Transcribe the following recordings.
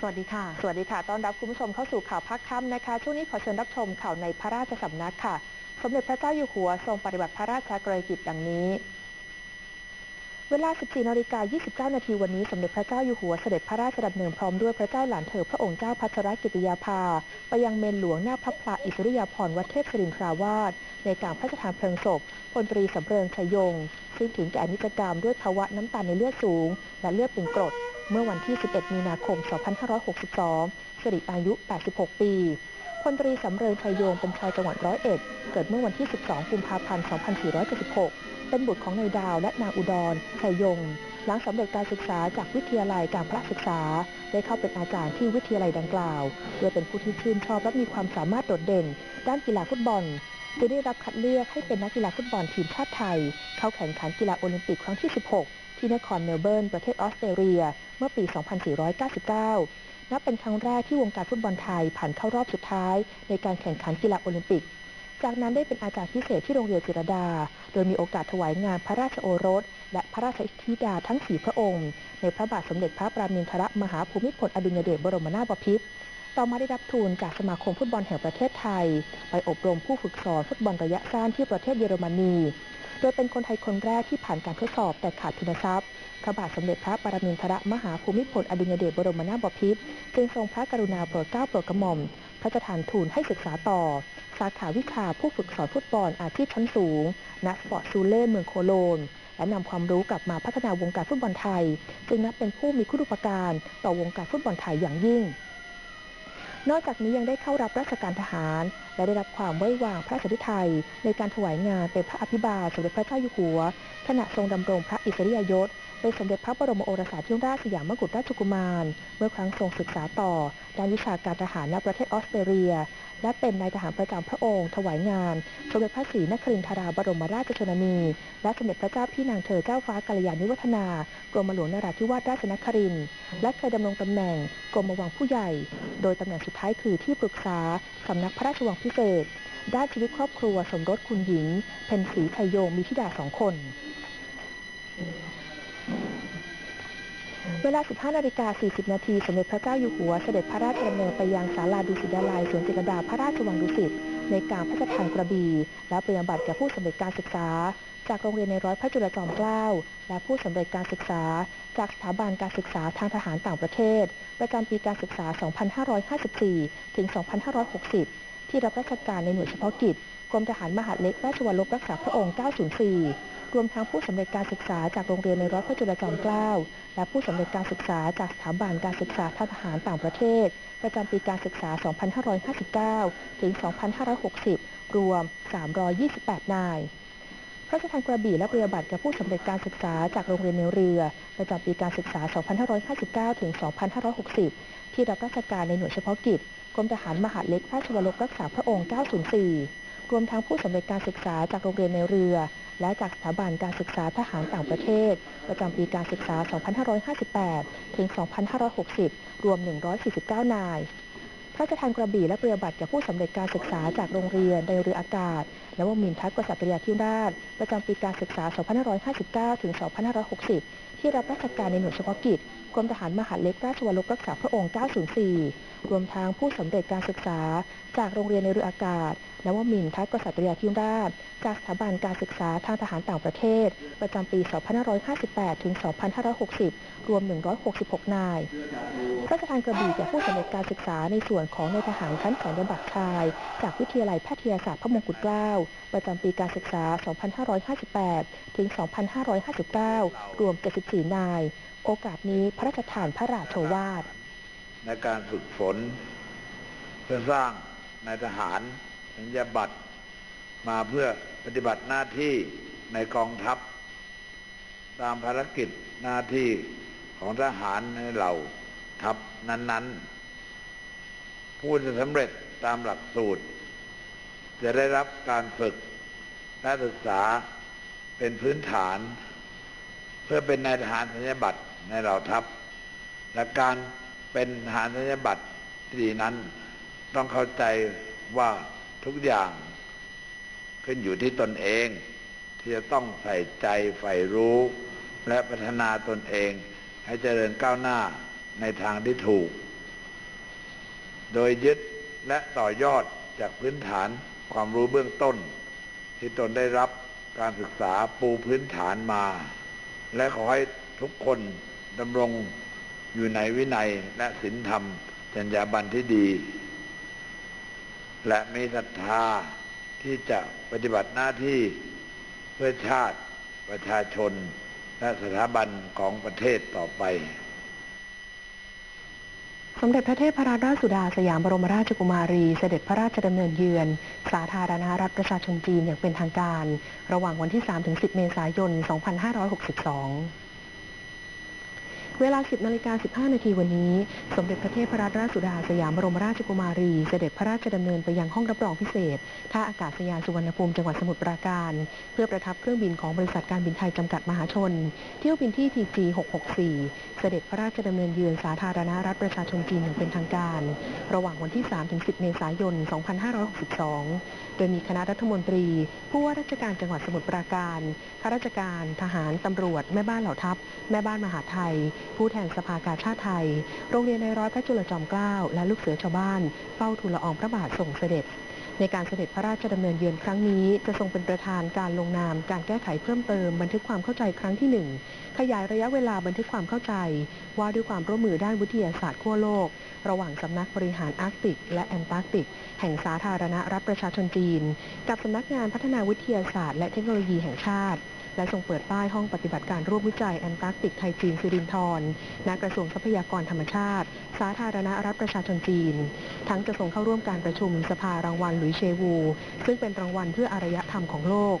สวัสดีค่ะ สวัสดีค่ะ ต้อนรับคุณผู้ชมเข้าสู่ข่าวภาคค่ำนะคะ ช่วงนี้ขอเชิญรับชมข่าวในพระราชสำนักค่ะ สมเด็จพระเจ้าอยู่หัวทรงปฏิบัติพระราชกรณียกิจดังนี้ เวลา 14นาฬิกา29 นาทีวันนี้ สมเด็จพระเจ้าอยู่หัวเสด็จพระราชดำเนินพร้อมด้วยพระเจ้าหลานเธอพระองค์เจ้าพัชรกิติยาภา ไปยังเมนหลวงหน้าพระพลาอิสริยาภรณ์วัดเทพศรินทราวาสในการพระราชทานเพลิงศพพลตรีสำเริงชยยงซึ่งถึงแก่อนิจกรรมด้วยภาวะน้ำตาลในเลือดสูง และเลือดเป็นกรด เมื่อวันที่ 11 มีนาคม 2562 สิริอายุ 86 ปีพลตรีสำเริงชัยโยงเป็นชาวจังหวัดร้อยเอ็ด เกิดเมื่อวันที่ 12 กุมภาพันธ์ 2476 เป็นบุตรของนายดาวและนางอุดรชัยยง หลังสำเร็จการศึกษาจากวิทยาลัยการพระศึกษา ได้เข้าเป็นอาจารย์ที่วิทยาลัยดังกล่าว โดยเป็นผู้ที่ชื่นชอบและมีความสามารถโดดเด่น ด้านกีฬาฟุตบอลจึงได้รับคัดเลือกให้เป็นนักกีฬาฟุตบอลทีมชาติไทย เข้าแข่งขันกีฬาโอลิมปิกครั้งที่ 16 ที่นครเมลเบิร์นประเทศออสเตรเลีย เมื่อปี 2499 นับเป็นครั้งแรกที่วงการฟุตบอลไทยผ่านเข้ารอบสุดท้าย ในการแข่งขันกีฬาโอลิมปิก จากนั้นได้เป็นอาจารย์พิเศษที่โรงเรียนจิรดา โดยมีโอกาสถวายงานพระราชโอรส และพระราชธิดาทั้งสี่พระองค์ ในพระบาทสมเด็จพระปรมินทรมหาภูมิพลอดุลยเดชบรมนาถบพิตรต่อมาได้รับทุนจากสมาคมฟุตบอลแห่งประเทศไทย ไปอบรมผู้ฝึกสอนฟุตบอลระยะสั้นที่ประเทศเยอรมนี โดยเป็นคนไทยคนแรกที่ผ่านการทดสอบแต่ขาดทุนทรัพย์พระบาทสมเด็จพระปรมินทรมหาภูมิพลอดุลยเดชบรมนาถบพิตรจึงทรงพระกรุณาโปรดเกล้าโปรดกระหม่อมพระราชทานทุนให้ศึกษาต่อ สาขาวิชาผู้ฝึกสอนฟุตบอลอาชีพชั้นสูงณสปอร์ตซูเล่เมืองโคโลนและนำความรู้กลับมาพัฒนาวงการฟุตบอลไทย จึงนับเป็นผู้มีคุณูปการต่อวงการฟุตบอลไทยอย่างยิ่ง นอกจากนี้ยังได้เข้ารับราชการทหาร และได้รับความไว้วางพระราชฤทัยในการถวายงานเป็นพระอภิบาลสมเด็จพระเจ้าอยู่หัว ขณะทรงดำรงพระอิสริยยศ เป็นสมเด็จพระบรมโอรสาธิราชสยามกุฎราชกุมาร เมื่อครั้งทรงศึกษาต่อ ด้านวิชาการทหารณประเทศออสเตรเลีย และเป็นนายทหารประจำพระองค์ ถวายงาน สมเด็จพระศรีนครินทราบรมราชชนนี และสมเด็จพระเจ้าพี่นางเธอเจ้าฟ้ากัลยาณิวัฒนากรมหลวงนราธิวาสราชนครินทร์และเคยดำรงตำแหน่งกรมวังผู้ใหญ่ โดยตำแหน่งสุดท้ายคือที่ปรึกษาสำนักพระราชวังพิเศษ ด้านชีวิตครอบครัวสมรสคุณหญิง เพ็ญศรีชัยโยมีธิดาสองคน เวลา 15นาฬิกา40 นาที สมเด็จพระเจ้าอยู่หัว เสด็จพระราชดำเนินไปยังศาลาดุสิตดาลัยสวนจิตรดาพระราชวังดุสิตในการพระราชทานกระบี่และปริญญาบัตรแก่ผู้สำเร็จการศึกษา จากโรงเรียนในร้อยพระจุลจอมเกล้า และผู้สำเร็จการศึกษา จากสถาบันการศึกษาทางทหารต่างประเทศ ประจำปีการศึกษา 2554 ถึง 2560 ที่รับราชการในหน่วยเฉพาะกิจกรมทหารมหาดเล็กราชวัลลบรักษาพระองค์ 904 รวมทั้งผู้สำเร็จการศึกษาจากโรงเรียนในร้อยพระจุลจอมเกล้า และผู้สำเร็จการศึกษาจากสถาบันการศึกษาทางทหารต่างประเทศ ประจำปีการศึกษา 2559 ถึง 2560 รวม 328 นาย พระราชทานกระบี่และปริญญาบัตรแก่ผู้สำเร็จการศึกษาจากโรงเรียนในเรือ ประจำปีการศึกษา 2559 ถึง 2560 ที่รับราชการในหน่วยเฉพาะกิจกรมทหารมหาดเล็กราชวัลลบรักษาพระองค์ 904 รวมทั้งผู้สำเร็จการศึกษาจากโรงเรียนในเรือ และจากสถาบันการศึกษาทหารต่างประเทศ ประจำปีการศึกษา 2558 ถึง 2560 รวม 149 นาย พระราชทานกระบี่และปริญญาบัตรแก่ผู้สำเร็จการศึกษาจากโรงเรียนในเรืออากาศ และวมินทรกษัตริยาธิราช ประจำปีการศึกษา 2559 ถึง 2560 ที่รับราชการในหน่วยเฉพาะกิจกรมทหารมหาเล็กราชวรบรักษาพระองค์ 904 รวมทั้งผู้สำเร็จการศึกษา จากโรงเรียนในเรืออากาศและวมินทรกษัตริยาธิราช จากสถาบันการศึกษาทางทหารต่างประเทศ ประจำปี 2558 ถึง 2560 รวม 166 นาย พระราชทานกระบี่แก่ผู้สำเร็จการศึกษาในส่วนของในายทหารชั้นสัญญบัตรชาย จากวิทยาลัยแพทยศาสตร์พระมงกุฎเกล้า ประจำปีการศึกษา 2558 ถึง 2559 รวม 74 นาย โอกาสนี้พระราชทานพระราชโอวาทในการฝึกฝนเพื่อสร้างนายทหาร สัญญาบัตรมาเพื่อปฏิบัติหน้าที่ในกองทัพ ตามภารกิจหน้าที่ของทหารในเหล่าทัพนั้น ๆ ผู้จะสำเร็จตามหลักสูตร จะได้รับการฝึกและศึกษาเป็นพื้นฐาน เพื่อเป็นนายทหารสัญญาบัตรในเหล่าทัพ และการเป็นทหารสัญญาบัตรที่ดีนั้นต้องเข้าใจว่า ทุกอย่างขึ้นอยู่ที่ตนเอง ที่จะต้องใส่ใจใฝ่รู้ และพัฒนาตนเอง ให้เจริญก้าวหน้าในทางที่ถูก โดยยึดและต่อยอดจากพื้นฐานความรู้เบื้องต้น ที่ตนได้รับการศึกษาปูพื้นฐานมา และขอให้ทุกคนดำรงอยู่ในวินัยและศีลธรรมจรรยาบรรณที่ดี และมีศรัทธาที่จะปฏิบัติหน้าที่เพื่อชาติประชาชน และสถาบันของประเทศต่อไป สมเด็จพระเทพรัตนราชสุดาสยามบรมราชกุมารี เสด็จพระราชดำเนินเยือน สาธารณรัฐประชาชนจีนอย่างเป็นทางการ ระหว่างวันที่ 3-10 เมษายน 2562 เวลา 10นาฬิกา15 นาทีวันนี้ สมเด็จพระเทพรัตนราชสุดาสยามบรมราชกุมารี เสด็จพระราชดำเนินไปยังห้องรับรองพิเศษ ท่าอากาศยานสุวรรณภูมิจังหวัดสมุทรปราการ เพื่อประทับเครื่องบินของบริษัทการบินไทยจำกัดมหาชน เที่ยวบินที่ TG 664 เสด็จพระราชดำเนินเยือนสาธารณรัฐประชาชนจีนอย่างเป็นทางการ ระหว่างวันที่ 3-10 เมษายน 2562 โดยมีคณะรัฐมนตรี ผู้ว่าราชการจังหวัดสมุทรปราการข้าราชการ ทหาร ตำรวจ แม่บ้านเหล่าทัพ แม่บ้านมหาไทยผู้แทนสภากาชาติไทย โรงเรียนในร้อยพระจุลจอมเกล้าและลูกเสือชาวบ้านเฝ้าทูลละอองพระบาทส่งเสด็จ ในการเสด็จพระราชดำเนินเยือนครั้งนี้ จะทรงเป็นประธานการลงนาม การแก้ไขเพิ่มเติม บันทึกความเข้าใจครั้งที่หนึ่งขยายระยะเวลาบันทึกความเข้าใจ ว่าด้วยความร่วมมือด้านวิทยาศาสตร์ขั้วโลก ระหว่างสำนักบริหารอาร์กติก และแอนตาร์กติก แห่งสาธารณรัฐประชาชนจีน กับสำนักงานพัฒนาวิทยาศาสตร์ และเทคโนโลยีแห่งชาติ และทรงเปิดป้ายห้องปฏิบัติการร่วมวิจัยแอนตาร์กติกไทยจีนสิรินธรณกระทรวงทรัพยากรธรรมชาติ สาธารณรัฐประชาชนจีน ทั้งจะทรงเข้าร่วมการประชุมสภารางวัลหลุยเชวู ซึ่งเป็นรางวัลเพื่ออารยธรรมของโลก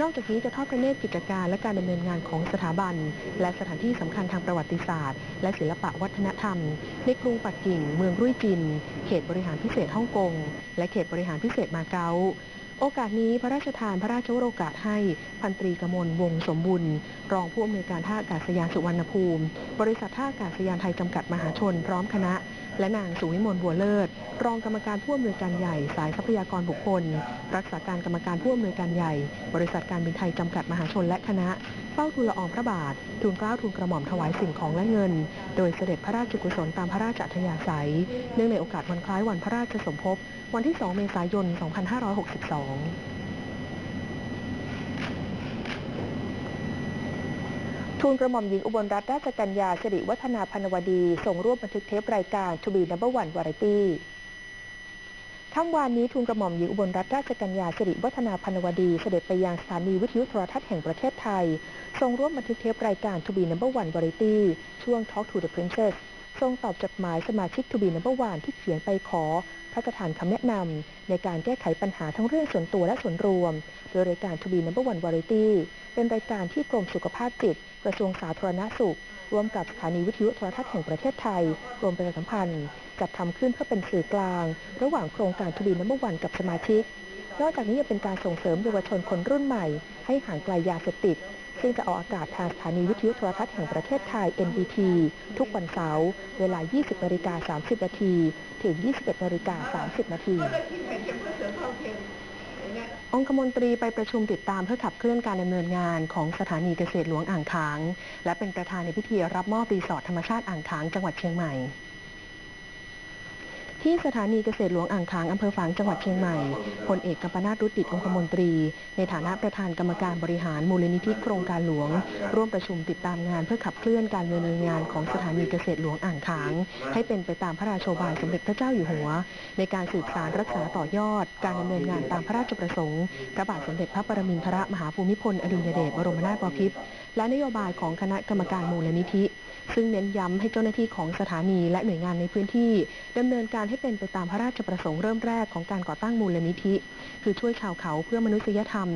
นอกจากนี้จะทอดพระเนตรกิจการและการดำเนินงานของสถาบัน และสถานที่สำคัญทางประวัติศาสตร์ และศิลปะวัฒนธรรม ในกรุงปักกิ่ง เมืองรุ่ยจิน เขตบริหารพิเศษฮ่องกง และเขตบริหารพิเศษมาเก๊า โอกาสนี้พระราชทานพระราชวโรกาสให้พันตรีกมลวงสมบุญ รองผู้อำนวยการท่าอากาศยานสุวรรณภูมิ บริษัทท่าอากาศยานไทยจำกัดมหาชน พร้อมคณะ และนางสุวิมลบัวเลิศ รองกรรมการผู้อำนวยการใหญ่ สายทรัพยากรบุคคล รักษาการกรรมการผู้อำนวยการใหญ่ บริษัทการบินไทยจำกัดมหาชนและคณะเฝ้าทูลละอองพระบาท ทูลเกล้าทูลกระหม่อมถวายสิ่งของและเงิน โดยเสด็จพระราชกุศลตามพระราชอัธยาศัย เนื่องในโอกาสวันคล้ายวันพระราชสมภพ วันที่ 2 เมษายน 2562 ทูลกระหม่อมหญิงอุบลรัตนราชกัญญาสิริวัฒนาพนวดีส่งร่วมบันทึกเทปรายการ To be number one variety ค่ำวานนี้ทูลกระหม่อมหญิงอุบลรัตนราชกัญญาสิริวัฒนาพนวดีเสด็จไปยังสถานีวิทยุโทรทัศน์แห่งประเทศไทยส่งร่วมบันทึกเทปรายการทบีนับเบอร์วันวอริที้ช่วง Talk to the Princess ทรงตอบจดหมายสมาชิก To be number one ที่เขียนไปขอ พระราชทานคำแนะนำในการแก้ไขปัญหาทั้งเรื่องส่วนตัวและส่วนรวม โดยรายการ To be number one variety เป็นรายการที่กรมสุขภาพจิต กระทรวงสาธารณสุข ร่วมกับสถานีวิทยุโทรทัศน์แห่งประเทศไทยกรมประชาสัมพันธ์ จัดทำขึ้นเพื่อเป็นสื่อกลาง ระหว่างโครงการทบีน้ำมันวันกับสมาชิก นอกจากนี้ยังเป็นการส่งเสริมเยาวชนคนรุ่นใหม่ ให้ห่างไกลยาเสพติด ซึ่งจะออกอากาศทางสถานีวิทยุโทรทัศน์แห่งประเทศไทย NBT ทุกวันเสาร์เวลา 20นาฬิกา30นาทีถึง 21นาฬิกา30นาทีองคมนตรีไปประชุมติดตามเพื่อขับเคลื่อนการดำเนินงานของสถานีเกษตรหลวงอ่างขาง และเป็นประธานในพิธีรับมอบรีสอร์ทธรรมชาติอ่างขางจังหวัดเชียงใหม่ ที่สถานีเกษตรหลวงอ่างขางอำเภอฝางจังหวัดเชียงใหม่พลเอกกัมปนาตรุติดองคมนตรี ในฐานะประธานกรรมการบริหารมูลนิธิโครงการหลวง ร่วมประชุมติดตามงานเพื่อขับเคลื่อนการดำเนินงานของสถานีเกษตรหลวงอ่างขาง ให้เป็นไปตามพระราชบายสมเด็จพระเจ้าอยู่หัว ในการสืบสารรักษาต่อยอด การดำเนินงานตามพระราชประสงค์ พระบาทสมเด็จพระปรมินทรมหาภูมิพลอดุลยเดชบรมนาถบพิตรและนโยบายของคณะกรรมการมูลนิธิ ซึ่งเน้นย้ำให้เจ้าหน้าที่ของสถานีและหน่วยงานในพื้นที่ดำเนินการให้เป็นไปตามพระราชประสงค์เริ่มแรกของการก่อตั้งมูลนิธิ คือช่วยชาวเขาเพื่อมนุษยธรรม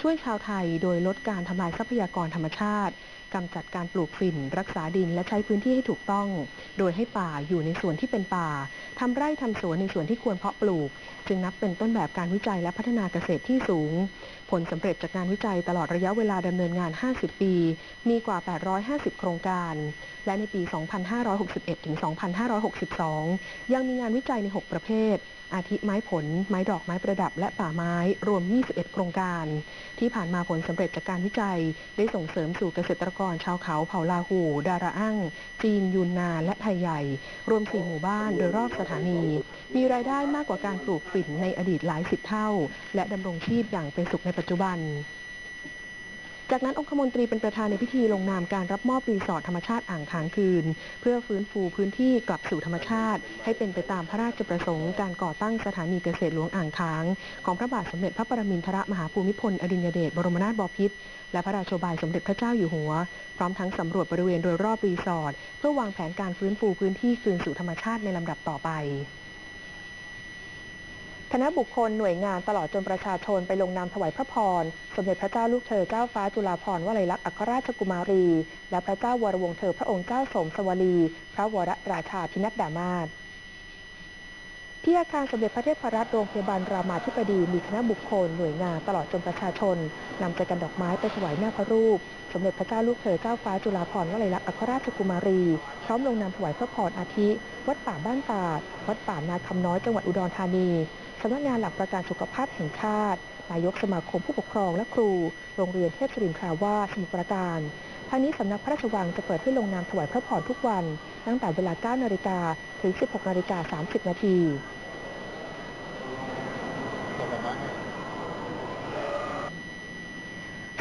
ช่วยชาวไทยโดยลดการทำลายทรัพยากรธรรมชาติกำจัดการปลูกฝิ่น รักษาดินและใช้พื้นที่ให้ถูกต้อง โดยให้ป่าอยู่ในส่วนที่เป็นป่าทำไร่ทำสวนในส่วนที่ควรเพาะปลูก จึงนับเป็นต้นแบบการวิจัยและพัฒนาเกษตรที่สูง ลสำเร็จจากงานวิจัยตลอดระยะเวลาดำเนินงาน 50 ปี มีกว่า 850 โครงการ และในปี 2561 ถึง 2562 ยังมีงานวิจัยใน 6 ประเภท อาทิไม้ผล ไม้ดอกไม้ประดับ และป่าไม้ รวม 21 โครงการ ที่ผ่านมาผลสำเร็จจากการวิจัย ได้ส่งเสริมสู่เกษตรกรชาวเขาเผ่าลาหู ดาราอั่งจีน ยูนนาน และไทยใหญ่ รวม 4 หมู่บ้านโดยรอบสถานี มีรายได้มากกว่าการปลูกฝิ่นในอดีตหลายสิบเท่า และดำรงชีพอย่างเป็นสุขในปัจจุบันจากนั้นองคมนตรีเป็นประธานในพิธีลงนามการรับมอบรีสอร์ทธรรมชาติอ่างค้างคืน เพื่อฟื้นฟูพื้นที่กลับสู่ธรรมชาติ ให้เป็นไปตามพระราชประสงค์การก่อตั้งสถานีเกษตรหลวงอ่างค้าง ของพระบาทสมเด็จพระปรมินทรมหาภูมิพลอดุลยเดชบรมนาถบพิตรและพระราชโบายสมเด็จพระเจ้าอยู่หัว พร้อมทั้งสำรวจบริเวณโดยรอบรีสอร์ทเพื่อวางแผนการฟื้นฟูพื้นที่คืนสู่ธรรมชาติในลำดับต่อไป คณะบุคคลหน่วยงานตลอดจนประชาชนไปลงนามถวายพระพร สมเด็จพระเจ้าลูกเธอเจ้าฟ้าจุฬาภรณ์วลัยลักษณ์อัครราชกุมารี และพระเจ้าวรวงเธอพระองค์เจ้าสมสวลีพระวรราชาพินัดดามาศที่อาคารสมเด็จพระเทพรัตน์โรงพยาบาลรามาธิบดีมีคณะบุคคลหน่วยงานตลอดจนประชาชนนำใจกันดอกไม้ไปถวายหน้าพระรูป สมเด็จพระเจ้าลูกเธอเจ้าฟ้าจุฬาภรณ์วลัยลักษณ์อัครราชกุมารี พร้อมลงนามถวายพระพรอาทิ วัดป่าบ้านตาด วัดป่านาคำน้อยจังหวัดอุดรธานี สำนักงานหลักประกันสุขภาพแห่งชาติ นายกสมาคมผู้ปกครองและครู โรงเรียนเทพศรินทราวาสมุทรปราการทางนี้สำนักพระราชวังจะเปิดให้ลงนามถวายพระพรทุกวัน ตั้งแต่เวลา 9 นาฬิกาถึง 16 นาฬิกา 30 นาที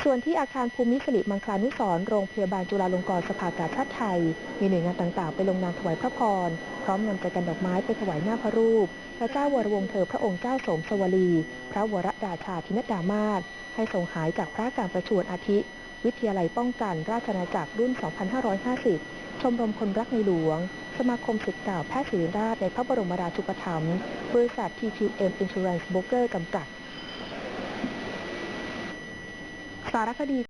ส่วนที่อาคารภูมิสิริมังคลานุสรโรงพยาบาลจุฬาลงกรณ์สภากาชาติไทย มีหน่วยงานต่างๆ ไปลงนามถวายพระพร พร้อมนำใจกันดอกไม้ไปถวายหน้าพระรูป พระเจ้าวรวงศ์เธอพระองค์เจ้าสมสวลี พระวรราชาธินดามาศให้ทรงหายจากพระการประชวรอาทิ วิทยาลัยป้องกันราชอาณาจักรรุ่น 2550 ชมรมคนรักในหลวง สมาคมศิษย์เก่าแพทย์ศิริราชในพระบรมราชูปถัมภ์บริษัท TQM Insurance Broker จำกัด สารคดี